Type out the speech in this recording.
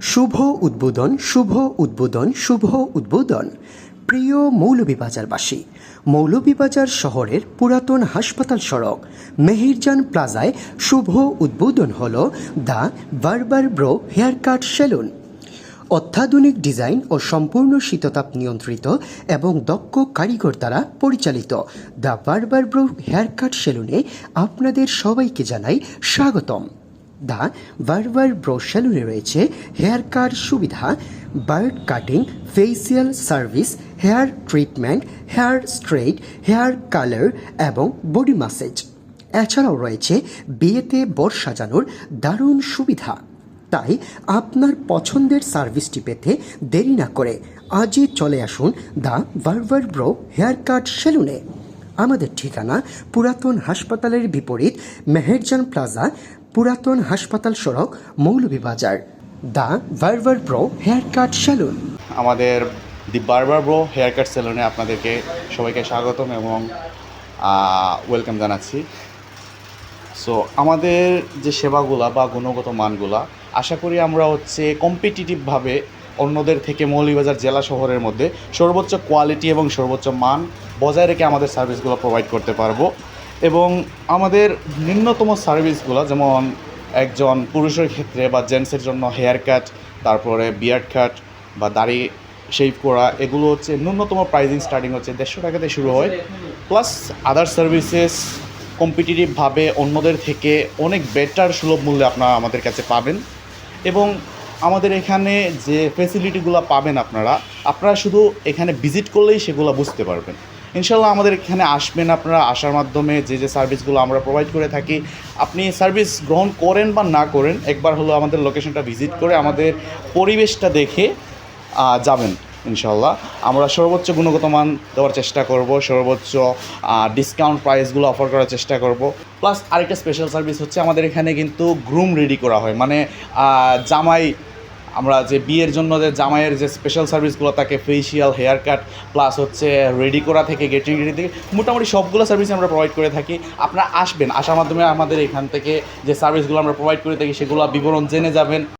শুভ উদ্বোধন শুভ উদ্বোধন শুভ উদ্বোধন। প্রিয় মৌলভীবাজারবাসী, মৌলভীবাজার শহরের পুরাতন হাসপাতাল সড়ক, মেহেরজান প্লাজায় শুভ উদ্বোধন হল the barber bro hair cut salon. অত্যাধুনিক ডিজাইন ও সম্পূর্ণ শীততাপ নিয়ন্ত্রিত এবং দক্ষ কারিগর দ্বারা পরিচালিত the barber bro hair cut সেলুনে আপনাদের সবাইকে জানাই স্বাগতম। দ্য বারবার ব্রো সেলুনে রয়েছে হেয়ার কাট সুবিধা, beard cutting, facial service, hair treatment, hair straight hair colour এবং বডি ম্যাসেজ এছাড়াও রয়েছে বিয়েতে বর সাজানোর দারুণ সুবিধা। তাই আপনার পছন্দের সার্ভিসটি পেতে দেরি না করে আজই চলে আসুন দ্য ভার্ভার ব্রো হেয়ার কাট সেলুনে। আমাদের ঠিকানা পুরাতন হাসপাতালের বিপরীত মেহেরজান প্লাজা পুরাতন হাসপাতাল সড়ক মৌলভীবাজার দ্য ভার্ভার ব্রো হেয়ার কাট সেলুন। আমাদের দি বারবার ব্রো হেয়ার কাট সেলুনে আপনাদেরকে সবাইকে স্বাগতম এবং ওয়েলকাম জানাচ্ছি। সো আমাদের যে সেবাগুলা বা গুণগত মানগুলা, আশা করি আমরা হচ্ছে কম্পিটিটিভভাবে অন্যদের থেকে মৌলভীবাজার জেলা শহরের মধ্যে সর্বোচ্চ কোয়ালিটি এবং সর্বোচ্চ মান বজায় রেখে আমাদের সার্ভিসগুলো প্রোভাইড করতে পারব। এবং আমাদের নিম্নতম সার্ভিসগুলো, যেমন একজন পুরুষের ক্ষেত্রে বা জেন্টসের জন্য হেয়ার কাট, তারপরে বিয়ার্ড কাট বা দাড়ি শেভ করা, এগুলো হচ্ছে ন্যূনতম প্রাইজিং স্টার্টিং হচ্ছে দেড়শো টাকাতে শুরু হয়। প্লাস আদার সার্ভিসেস কম্পিটিটিভভাবে অন্যদের থেকে অনেক বেটার সুলভ মূল্যে আপনারা আমাদের কাছে পাবেন। এবং আমাদের এখানে যে ফেসিলিটিগুলো পাবেন আপনারা আপনারা শুধু এখানে ভিজিট করলেই সেগুলো বুঝতে পারবেন। ইনশাল্লাহ আমাদের এখানে আসবেন আপনারা আসার মাধ্যমে যে যে সার্ভিসগুলো আমরা প্রোভাইড করে থাকি। আপনি সার্ভিস গ্রহণ করেন বা না করেন, একবার হলো আমাদের লোকেশনটা ভিজিট করে আমাদের পরিবেশটা দেখে যাবেন ইনশাল্লাহ আমরা সর্বোচ্চ গুণগত মান দেওয়ার চেষ্টা করব, সর্বোচ্চ ডিসকাউন্ট প্রাইসগুলো অফার করার চেষ্টা করব। প্লাস আরেকটা স্পেশাল সার্ভিস হচ্ছে আমাদের এখানে কিন্তু গ্রুম রেডি করা হয়। মানে জামাই আমরা যে বিয়ের জন্য যে জামাইয়ের যে স্পেশাল সার্ভিসগুলো থাকে ফেসিয়াল হেয়ার কাট প্লাস হচ্ছে রেডি করা থেকে গেটিং রেডি থেকে, মোটামুটি সবগুলো সার্ভিস আমরা প্রোভাইড করে থাকি। আপনারা আসবেন, আসার মাধ্যমে আমাদের এখান থেকে যে সার্ভিসগুলো আমরা প্রোভাইড করে থাকি, সেগুলো বিবরণ জেনে যাবেন।